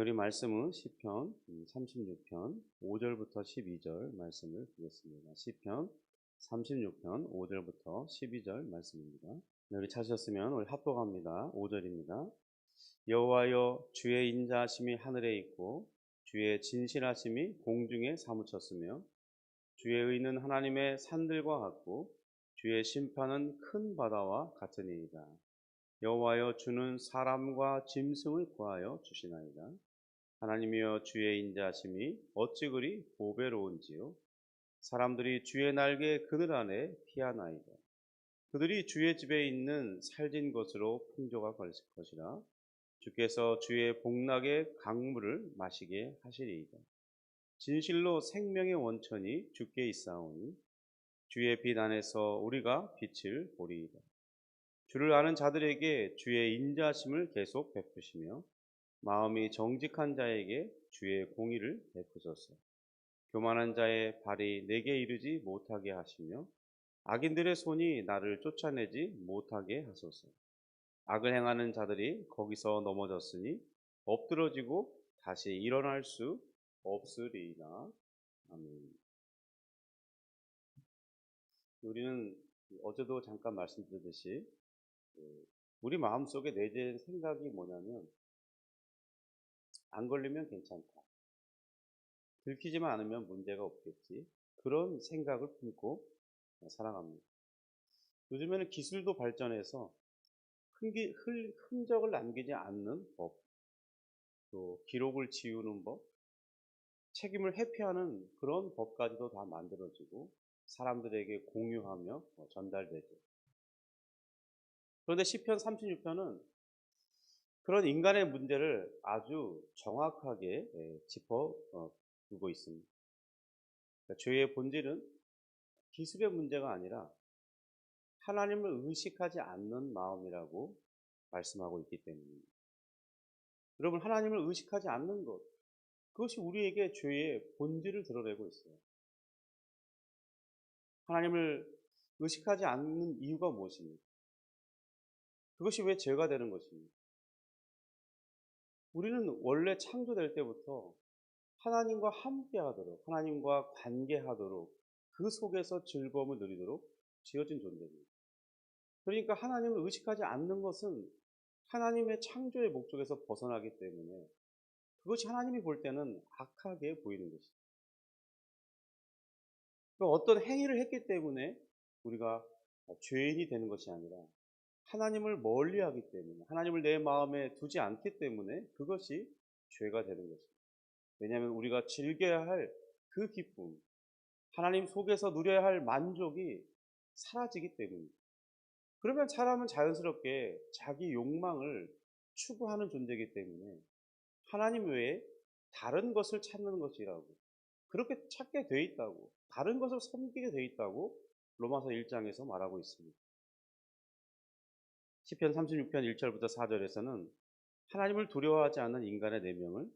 우리 말씀은 시편 36편 5절부터 12절 말씀을 보겠습니다. 시편 36편 5절부터 12절 말씀입니다. 네, 우리 찾으셨으면 우리 합독합니다. 5절입니다. 여호와여 주의 인자하심이 하늘에 있고 주의 진실하심이 공중에 사무쳤으며 주의 의는 하나님의 산들과 같고 주의 심판은 큰 바다와 같으니이다. 여호와여 주는 사람과 짐승을 구하여 주시나이다. 하나님이여 주의 인자하심이 어찌 그리 보배로운지요. 사람들이 주의 날개 그늘 안에 피하나이다. 그들이 주의 집에 있는 살진 것으로 풍조가 걸릴 것이라. 주께서 주의 복락의 강물을 마시게 하시리이다. 진실로 생명의 원천이 주께 있사오니 주의 빛 안에서 우리가 빛을 보리이다. 주를 아는 자들에게 주의 인자심을 계속 베푸시며 마음이 정직한 자에게 주의 공의를 베푸소서. 교만한 자의 발이 내게 이르지 못하게 하시며 악인들의 손이 나를 쫓아내지 못하게 하소서. 악을 행하는 자들이 거기서 넘어졌으니 엎드러지고 다시 일어날 수 없으리이다. 아멘. 우리는 어제도 잠깐 말씀드렸듯이 그 우리 마음속에 내재된 생각이 뭐냐면 안 걸리면 괜찮다. 들키지만 않으면 문제가 없겠지. 그런 생각을 품고 살아갑니다. 요즘에는 기술도 발전해서 흔기, 흔적을 남기지 않는 법, 또 기록을 지우는 법, 책임을 회피하는 그런 법까지도 다 만들어지고 사람들에게 공유하며 전달되죠. 그런데 시편 36편은 그런 인간의 문제를 아주 정확하게 예, 짚어두고 있습니다. 그러니까 죄의 본질은 기술의 문제가 아니라 하나님을 의식하지 않는 마음이라고 말씀하고 있기 때문입니다. 여러분, 하나님을 의식하지 않는 것, 그것이 우리에게 죄의 본질을 드러내고 있어요. 하나님을 의식하지 않는 이유가 무엇입니까? 그것이 왜 죄가 되는 것입니까? 우리는 원래 창조될 때부터 하나님과 함께 하도록, 하나님과 관계하도록, 그 속에서 즐거움을 누리도록 지어진 존재입니다. 그러니까 하나님을 의식하지 않는 것은 하나님의 창조의 목적에서 벗어나기 때문에 그것이 하나님이 볼 때는 악하게 보이는 것이죠. 어떤 행위를 했기 때문에 우리가 죄인이 되는 것이 아니라 하나님을 멀리 하기 때문에, 하나님을 내 마음에 두지 않기 때문에 그것이 죄가 되는 것입니다. 왜냐하면 우리가 즐겨야 할 그 기쁨, 하나님 속에서 누려야 할 만족이 사라지기 때문입니다. 그러면 사람은 자연스럽게 자기 욕망을 추구하는 존재이기 때문에 하나님 외에 다른 것을 찾는 것이라고 그렇게 찾게 돼 있다고 다른 것을 섬기게 돼 있다고 로마서 1장에서 말하고 있습니다. 시편 36편 1절부터 4절에서는 하나님을 두려워하지 않는 인간의 내명을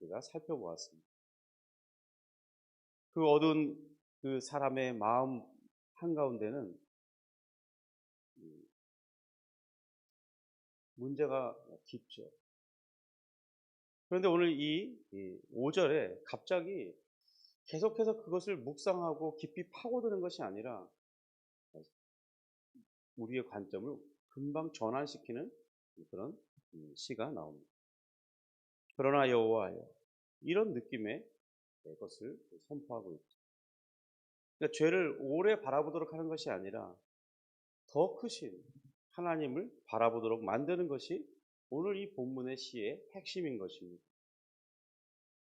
우리가 살펴보았습니다. 그 어두운 그 사람의 마음 한가운데는 문제가 깊죠. 그런데 오늘 이 5절에 갑자기 계속해서 그것을 묵상하고 깊이 파고드는 것이 아니라 우리의 관점을 금방 전환시키는 그런 시가 나옵니다. 그러나 여호와여 이런 느낌의 것을 선포하고 있죠. 그러니까 죄를 오래 바라보도록 하는 것이 아니라 더 크신 하나님을 바라보도록 만드는 것이 오늘 이 본문의 시의 핵심인 것입니다.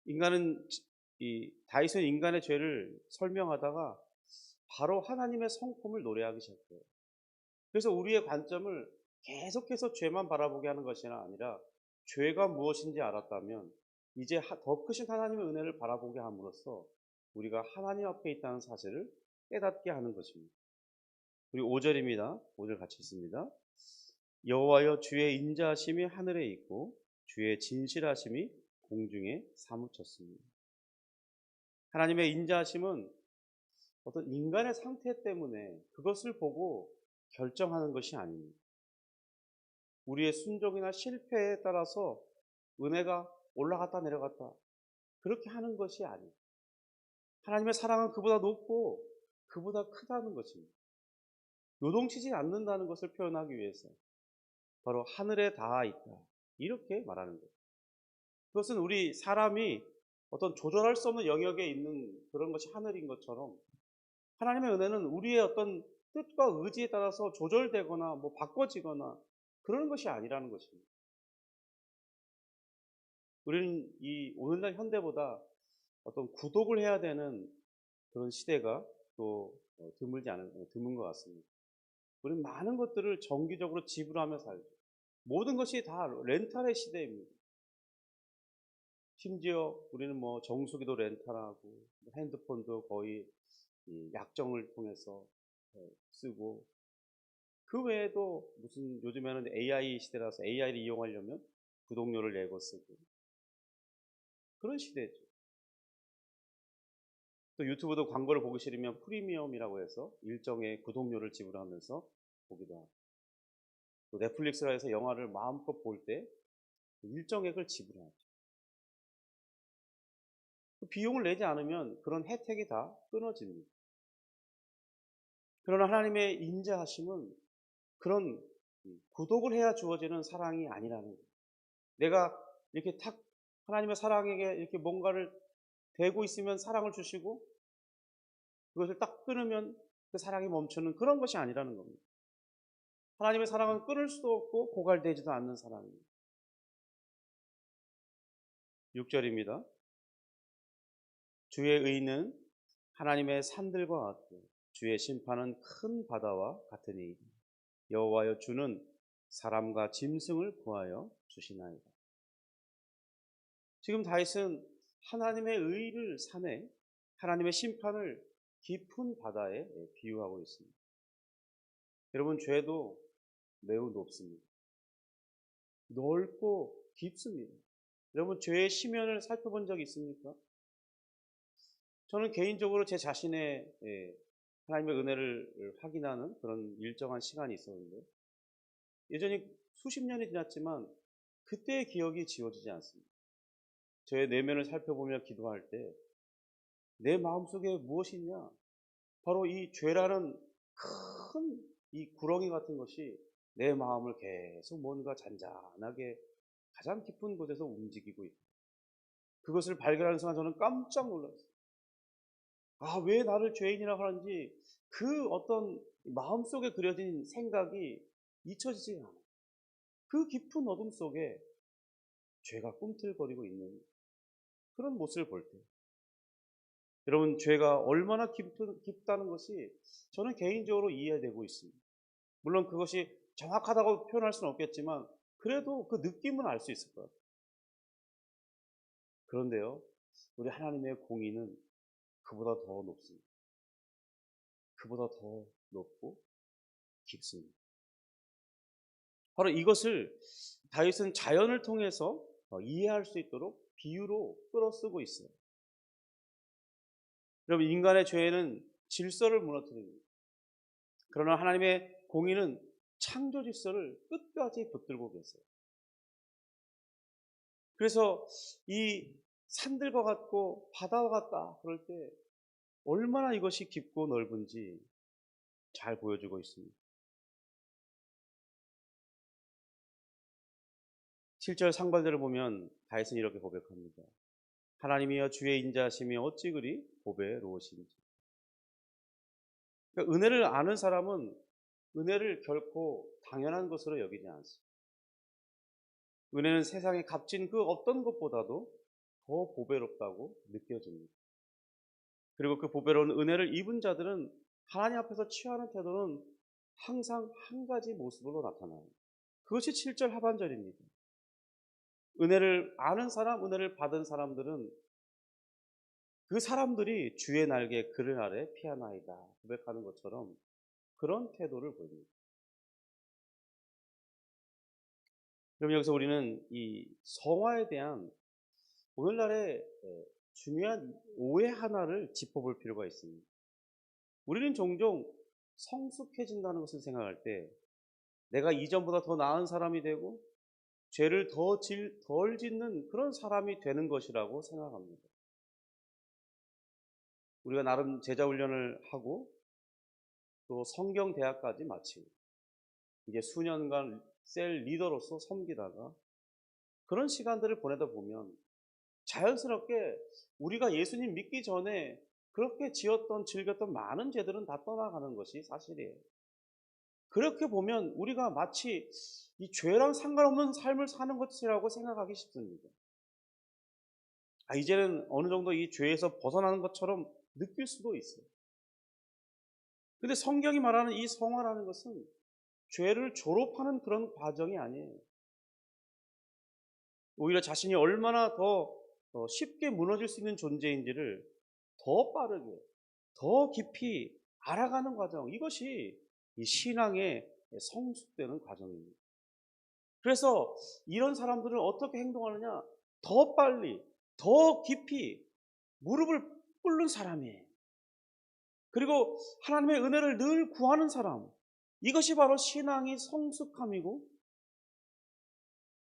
인간은 이 다윗은 인간의 죄를 설명하다가 바로 하나님의 성품을 노래하기 시작해요. 그래서 우리의 관점을 계속해서 죄만 바라보게 하는 것이 아니라 죄가 무엇인지 알았다면 이제 더 크신 하나님의 은혜를 바라보게 함으로써 우리가 하나님 앞에 있다는 사실을 깨닫게 하는 것입니다. 우리 5절입니다. 5절 같이 있습니다. 여호와여 주의 인자하심이 하늘에 있고 주의 진실하심이 공중에 사무쳤습니다. 하나님의 인자하심은 어떤 인간의 상태 때문에 그것을 보고 결정하는 것이 아닙니다. 우리의 순종이나 실패에 따라서 은혜가 올라갔다 내려갔다 그렇게 하는 것이 아니에요. 하나님의 사랑은 그보다 높고 그보다 크다는 것입니다. 요동치지 않는다는 것을 표현하기 위해서 바로 하늘에 닿아 있다. 이렇게 말하는 거예요. 그것은 우리 사람이 어떤 조절할 수 없는 영역에 있는 그런 것이 하늘인 것처럼 하나님의 은혜는 우리의 어떤 뜻과 의지에 따라서 조절되거나 뭐 바꿔지거나 그런 것이 아니라는 것입니다. 우리는 이 오늘날 현대보다 어떤 구독을 해야 되는 그런 시대가 또 어, 드물지 않은 어, 드문 것 같습니다. 우리는 많은 것들을 정기적으로 지불하며 살죠. 모든 것이 다 렌탈의 시대입니다. 심지어 우리는 뭐 정수기도 렌탈하고 뭐 핸드폰도 거의 약정을 통해서 어, 쓰고 그 외에도 무슨 요즘에는 AI 시대라서 AI를 이용하려면 구독료를 내고 쓰고 그런 시대죠. 또 유튜브도 광고를 보기 싫으면 프리미엄이라고 해서 일정의 구독료를 지불하면서 보기도 하고 또 넷플릭스라 해서 영화를 마음껏 볼 때 일정액을 지불하죠. 그 비용을 내지 않으면 그런 혜택이 다 끊어집니다. 그러나 하나님의 인자하심은 그런 구독을 해야 주어지는 사랑이 아니라는 거예요. 내가 이렇게 탁 하나님의 사랑에게 이렇게 뭔가를 대고 있으면 사랑을 주시고 그것을 딱 끊으면 그 사랑이 멈추는 그런 것이 아니라는 겁니다. 하나님의 사랑은 끊을 수도 없고 고갈되지도 않는 사랑입니다. 6절입니다. 주의 의는 하나님의 산들과 같고 주의 심판은 큰 바다와 같으니 여호와여 주는 사람과 짐승을 구하여 주시나이다. 지금 다윗은 하나님의 의를 산에 하나님의 심판을 깊은 바다에 비유하고 있습니다. 여러분 죄도 매우 높습니다. 넓고 깊습니다. 여러분 죄의 심연을 살펴본 적 있습니까? 저는 개인적으로 제 자신의 예, 하나님의 은혜를 확인하는 그런 일정한 시간이 있었는데 예전에 수십 년이 지났지만 그때의 기억이 지워지지 않습니다. 저의 내면을 살펴보며 기도할 때 내 마음속에 무엇이 있냐? 바로 이 죄라는 큰 이 구렁이 같은 것이 내 마음을 계속 뭔가 잔잔하게 가장 깊은 곳에서 움직이고 있다. 그것을 발견하는 순간 저는 깜짝 놀랐어요. 아, 왜 나를 죄인이라고 하는지 그 어떤 마음속에 그려진 생각이 잊혀지지 않아요. 그 깊은 어둠 속에 죄가 꿈틀거리고 있는 그런 모습을 볼 때. 여러분, 죄가 얼마나 깊은, 깊다는 것이 저는 개인적으로 이해되고 있습니다. 물론 그것이 정확하다고 표현할 수는 없겠지만, 그래도 그 느낌은 알 수 있을 것 같아요. 그런데요, 우리 하나님의 공의는 그보다 더 높습니다. 그보다 더 높고 깊습니다. 바로 이것을 다윗은 자연을 통해서 어, 이해할 수 있도록 비유로 끌어쓰고 있어요. 여러분, 인간의 죄는 질서를 무너뜨립니다. 그러나 하나님의 공의는 창조 질서를 끝까지 붙들고 계세요. 그래서 이 산들과 같고 바다와 같다 그럴 때 얼마나 이것이 깊고 넓은지 잘 보여주고 있습니다. 7절 상반절을 보면 다윗은 이렇게 고백합니다. 하나님이여 주의 인자심이 어찌 그리 보배로우신지. 그러니까 은혜를 아는 사람은 은혜를 결코 당연한 것으로 여기지 않습니다. 은혜는 세상의 값진 그 어떤 것보다도 더 보배롭다고 느껴집니다. 그리고 그 보배로운 은혜를 입은 자들은 하나님 앞에서 취하는 태도는 항상 한 가지 모습으로 나타나요. 그것이 7절 하반절입니다. 은혜를 아는 사람, 은혜를 받은 사람들은 그 사람들이 주의 날개 그를 아래 피하나이다 고백하는 것처럼 그런 태도를 보입니다. 그럼 여기서 우리는 이 성화에 대한 오늘날의 중요한 오해 하나를 짚어볼 필요가 있습니다. 우리는 종종 성숙해진다는 것을 생각할 때 내가 이전보다 더 나은 사람이 되고 죄를 더 질, 덜 짓는 그런 사람이 되는 것이라고 생각합니다. 우리가 나름 제자 훈련을 하고 또 성경 대학까지 마치고 이제 수년간 셀 리더로서 섬기다가 그런 시간들을 보내다 보면 자연스럽게 우리가 예수님 믿기 전에 그렇게 지었던 즐겼던 많은 죄들은 다 떠나가는 것이 사실이에요. 그렇게 보면 우리가 마치 이 죄랑 상관없는 삶을 사는 것이라고 생각하기 쉽습니다. 아, 이제는 어느 정도 이 죄에서 벗어나는 것처럼 느낄 수도 있어요. 근데 성경이 말하는 이 성화라는 것은 죄를 졸업하는 그런 과정이 아니에요. 오히려 자신이 얼마나 더 쉽게 무너질 수 있는 존재인지를 더 빠르게, 더 깊이 알아가는 과정. 이것이 이 신앙의 성숙되는 과정입니다. 그래서 이런 사람들은 어떻게 행동하느냐? 더 빨리, 더 깊이 무릎을 꿇는 사람이에요. 그리고 하나님의 은혜를 늘 구하는 사람. 이것이 바로 신앙의 성숙함이고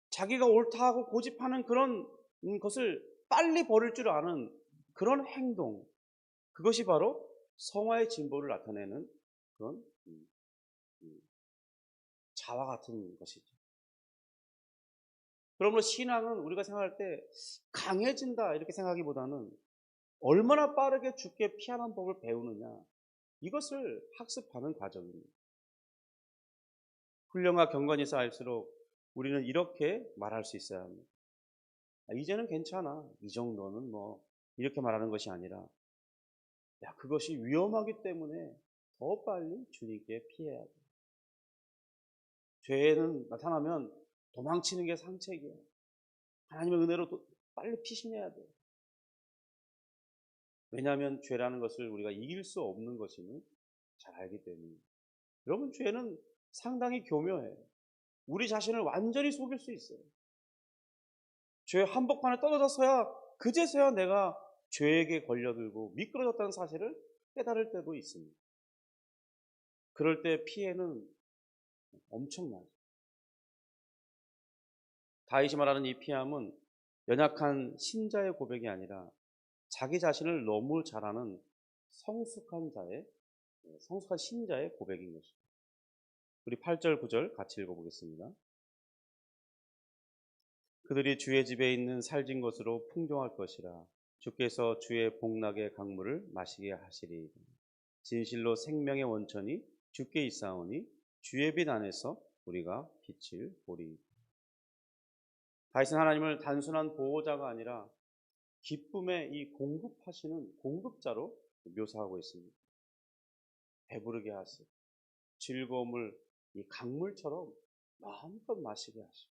자기가 옳다 하고 고집하는 그런 것을 빨리 버릴 줄 아는 그런 행동. 그것이 바로 성화의 진보를 나타내는 그런 자와 같은 것이죠. 그러므로 신앙은 우리가 생각할 때 강해진다 이렇게 생각하기보다는 얼마나 빠르게 죽게 피하는 법을 배우느냐 이것을 학습하는 과정입니다. 훈련과 경건이 쌓일수록 우리는 이렇게 말할 수 있어야 합니다. 아, 이제는 괜찮아. 이 정도는 뭐 이렇게 말하는 것이 아니라 야 그것이 위험하기 때문에 더 빨리 주님께 피해야 돼. 죄는 나타나면 도망치는 게 상책이야. 하나님의 은혜로 빨리 피신해야 돼. 왜냐하면 죄라는 것을 우리가 이길 수 없는 것임을 잘 알기 때문에. 여러분, 죄는 상당히 교묘해요. 우리 자신을 완전히 속일 수 있어요. 죄 한복판에 떨어졌어야 그제서야 내가 죄에게 걸려들고 미끄러졌다는 사실을 깨달을 때도 있습니다. 그럴 때 피해는 엄청나죠. 다윗이 말하는 이 피함은 연약한 신자의 고백이 아니라 자기 자신을 너무 잘 아는 성숙한 자의 성숙한 신자의 고백인 것입니다. 우리 8절 9절 같이 읽어보겠습니다. 그들이 주의 집에 있는 살진 것으로 풍종할 것이라 주께서 주의 복락의 강물을 마시게 하시리 진실로 생명의 원천이 주께 있사오니 주의 빛 안에서 우리가 빛을 보리. 다윗은 하나님을 단순한 보호자가 아니라 기쁨의 이 공급하시는 공급자로 묘사하고 있습니다. 배부르게 하시고 즐거움을 이 강물처럼 마음껏 마시게 하시고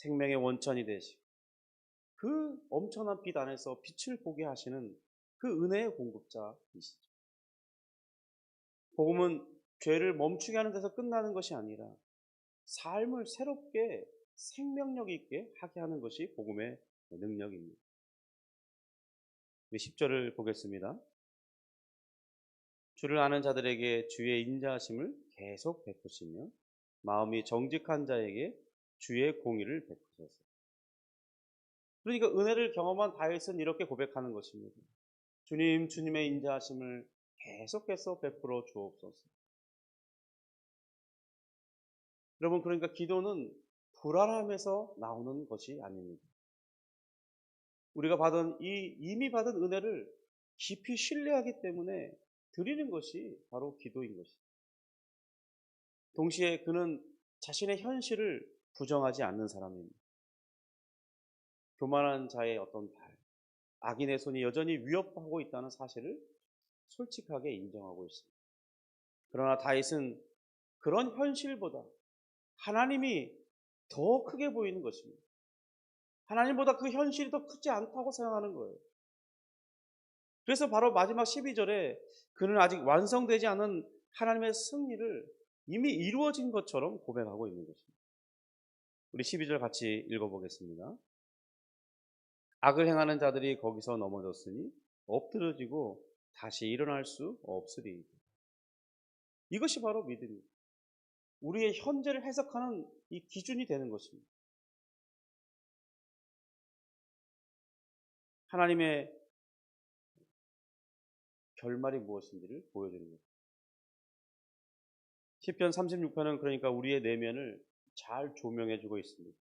생명의 원천이 되시고 그 엄청난 빛 안에서 빛을 보게 하시는 그 은혜의 공급자이시죠. 복음은 죄를 멈추게 하는 데서 끝나는 것이 아니라 삶을 새롭게 생명력 있게 하게 하는 것이 복음의 능력입니다. 10절을 보겠습니다. 주를 아는 자들에게 주의 인자하심을 계속 베푸시며 마음이 정직한 자에게 주의 공의를 베푸소서. 그러니까 은혜를 경험한 다윗은 이렇게 고백하는 것입니다. 주님, 주님의 인자하심을 계속해서 베풀어 주옵소서. 여러분, 그러니까 기도는 불안함에서 나오는 것이 아닙니다. 우리가 받은 이 이미 받은 은혜를 깊이 신뢰하기 때문에 드리는 것이 바로 기도인 것입니다. 동시에 그는 자신의 현실을 부정하지 않는 사람입니다. 교만한 자의 어떤 발, 악인의 손이 여전히 위협하고 있다는 사실을 솔직하게 인정하고 있습니다. 그러나 다윗은 그런 현실보다 하나님이 더 크게 보이는 것입니다. 하나님보다 그 현실이 더 크지 않다고 생각하는 거예요. 그래서 바로 마지막 12절에 그는 아직 완성되지 않은 하나님의 승리를 이미 이루어진 것처럼 고백하고 있는 것입니다. 우리 12절 같이 읽어보겠습니다. 악을 행하는 자들이 거기서 넘어졌으니 엎드러지고 다시 일어날 수 없으리. 이것이 바로 믿음입니다. 우리의 현재를 해석하는 이 기준이 되는 것입니다. 하나님의 결말이 무엇인지를 보여주는 것. 10편 36편은 그러니까 우리의 내면을 잘 조명해주고 있습니다.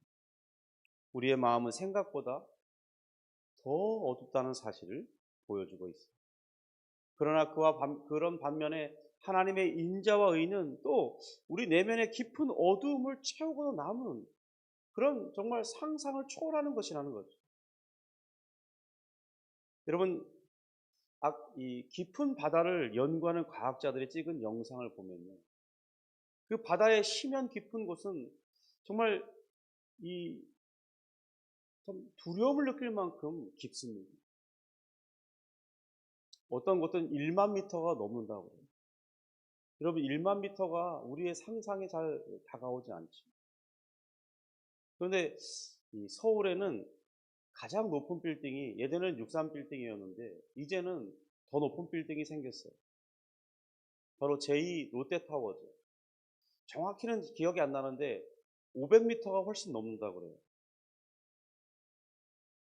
우리의 마음은 생각보다 더 어둡다는 사실을 보여주고 있어요. 그러나 그와 반, 그런 반면에 하나님의 인자와 의는 또 우리 내면의 깊은 어두움을 채우고 남은 그런 정말 상상을 초월하는 것이라는 거죠. 여러분, 아, 이 깊은 바다를 연구하는 과학자들이 찍은 영상을 보면요. 그 바다의 심연 깊은 곳은 정말 이 두려움을 느낄 만큼 깊습니다. 어떤 곳은 1만 미터가 넘는다고 해요. 여러분 1만 미터가 우리의 상상에 잘 다가오지 않죠. 그런데 서울에는 가장 높은 빌딩이 예전에는 63 빌딩이었는데 이제는 더 높은 빌딩이 생겼어요. 바로 제2 롯데타워죠. 정확히는 기억이 안 나는데 500m가 훨씬 넘는다고 그래요.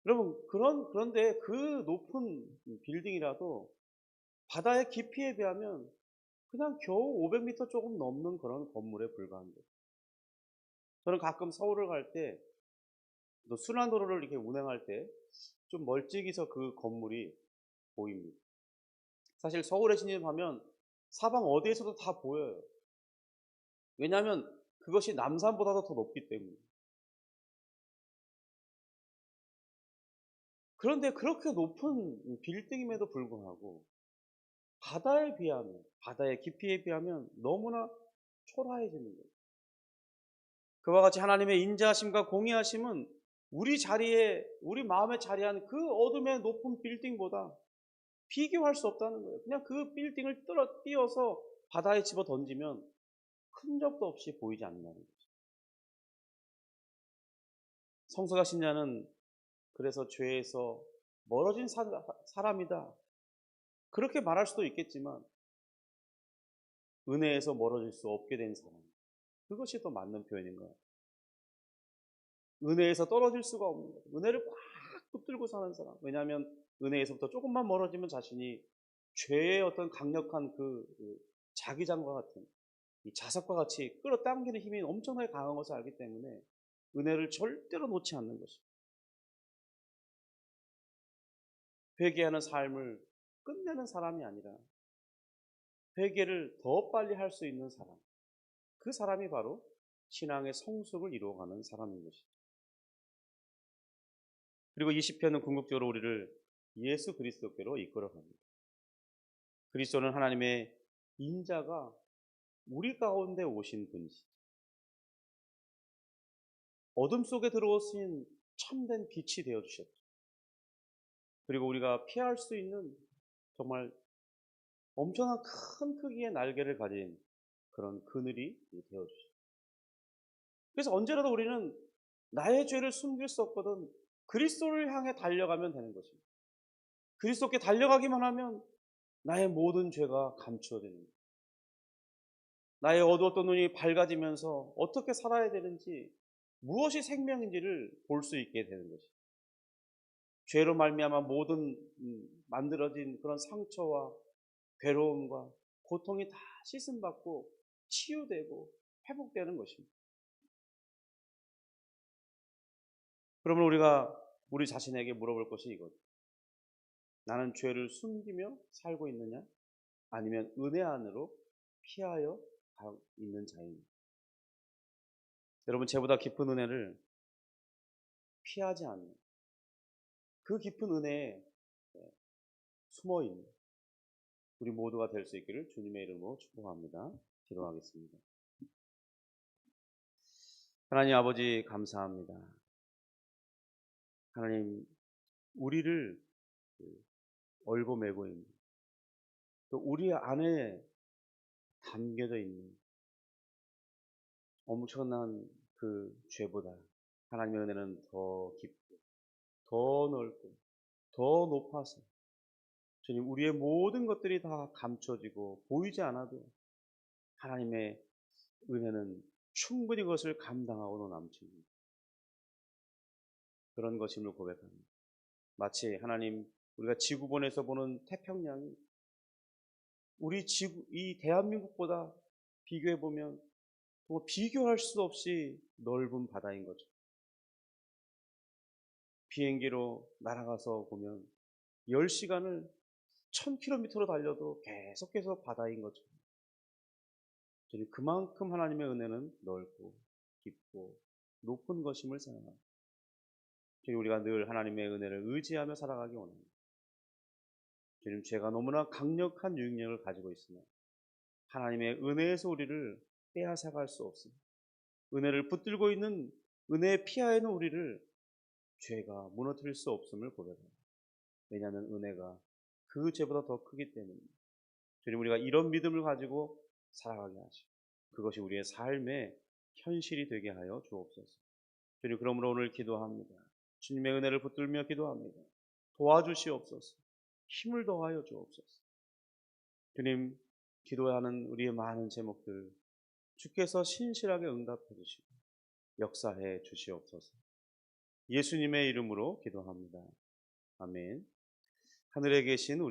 여러분 그런 그런데 그 높은 빌딩이라도 바다의 깊이에 비하면 그냥 겨우 500m 조금 넘는 그런 건물에 불과한 거예요. 저는 가끔 서울을 갈 때, 또 순환도로를 이렇게 운행할 때, 좀 멀찍이서 그 건물이 보입니다. 사실 서울에 진입하면 사방 어디에서도 다 보여요. 왜냐하면 그것이 남산보다도 더 높기 때문에. 그런데 그렇게 높은 빌딩임에도 불구하고 바다에 비하면, 바다의 깊이에 비하면 너무나 초라해지는 거예요. 그와 같이 하나님의 인자하심과 공의하심은 우리 자리에, 우리 마음에 자리한 그 어둠의 높은 빌딩보다 비교할 수 없다는 거예요. 그냥 그 빌딩을 띄어서 바다에 집어 던지면 흔적도 없이 보이지 않는다는 거죠. 성서가 신자는 그래서 죄에서 멀어진 사, 사람이다. 그렇게 말할 수도 있겠지만 은혜에서 멀어질 수 없게 된 사람. 그것이 더 맞는 표현인 것 같아요. 은혜에서 떨어질 수가 없는 거예요. 은혜를 꽉 붙들고 사는 사람. 왜냐하면 은혜에서부터 조금만 멀어지면 자신이 죄의 어떤 강력한 그, 그 자기장과 같은 이 자석과 같이 끌어당기는 힘이 엄청나게 강한 것을 알기 때문에 은혜를 절대로 놓지 않는 것입니다. 회개하는 삶을 끝내는 사람이 아니라 회개를 더 빨리 할 수 있는 사람. 그 사람이 바로 신앙의 성숙을 이루어가는 사람인 것이죠. 그리고 20편은 궁극적으로 우리를 예수 그리스도께로 이끌어갑니다. 그리스도는 하나님의 인자가 우리 가운데 오신 분이시죠. 어둠 속에 들어오신 참된 빛이 되어 주셨죠. 그리고 우리가 피할 수 있는 정말 엄청난 큰 크기의 날개를 가진 그런 그늘이 되어주죠. 그래서 언제라도 우리는 나의 죄를 숨길 수 없거든 그리스도를 향해 달려가면 되는 것입니다. 그리스도께 달려가기만 하면 나의 모든 죄가 감추어지는 거예요. 나의 어두웠던 눈이 밝아지면서 어떻게 살아야 되는지 무엇이 생명인지를 볼 수 있게 되는 것이죠. 죄로 말미암아 모든 음, 만들어진 그런 상처와 괴로움과 고통이 다 씻음 받고 치유되고 회복되는 것입니다. 그러면 우리가 우리 자신에게 물어볼 것이 이것. 나는 죄를 숨기며 살고 있느냐? 아니면 은혜 안으로 피하여 있는 자입니다. 여러분, 죄보다 깊은 은혜를 피하지 않는 그 깊은 은혜에 숨어 있는 우리 모두가 될 수 있기를 주님의 이름으로 축복합니다. 기도하겠습니다. 하나님 아버지 감사합니다. 하나님 우리를 얼고 매고 있는 또 우리 안에 담겨져 있는 엄청난 그 죄보다 하나님의 은혜는 더 깊고 더 넓고 더 높아서 주님 우리의 모든 것들이 다 감춰지고 보이지 않아도 하나님의 은혜는 충분히 그것을 감당하고도 남칩니다. 그런 것임을 고백합니다. 마치 하나님 우리가 지구본에서 보는 태평양이 우리 지구 이 대한민국보다 비교해 보면 뭐 비교할 수 없이 넓은 바다인 거죠. 비행기로 날아가서 보면 10시간을 1000km로 달려도 계속해서 바다인 거죠. 그만큼 하나님의 은혜는 넓고 깊고 높은 것임을 생각합니다. 우리가 늘 하나님의 은혜를 의지하며 살아가기 원합니다. 주님 죄가 너무나 강력한 유익력을 가지고 있으며 하나님의 은혜에서 우리를 빼앗아갈 수 없습니다. 은혜를 붙들고 있는 은혜의 피하에 있는 우리를 죄가 무너뜨릴 수 없음을 고백합니다. 왜냐하면 은혜가 그 죄보다 더 크기 때문입니다. 주님 우리가 이런 믿음을 가지고 살아가게 하시고 그것이 우리의 삶의 현실이 되게 하여 주옵소서. 주님 그러므로 오늘 기도합니다. 주님의 은혜를 붙들며 기도합니다. 도와주시옵소서. 힘을 더하여 주옵소서. 주님 기도하는 우리의 많은 제목들 주께서 신실하게 응답해 주시고 역사해 주시옵소서. 예수님의 이름으로 기도합니다. 아멘. 하늘에 계신 우리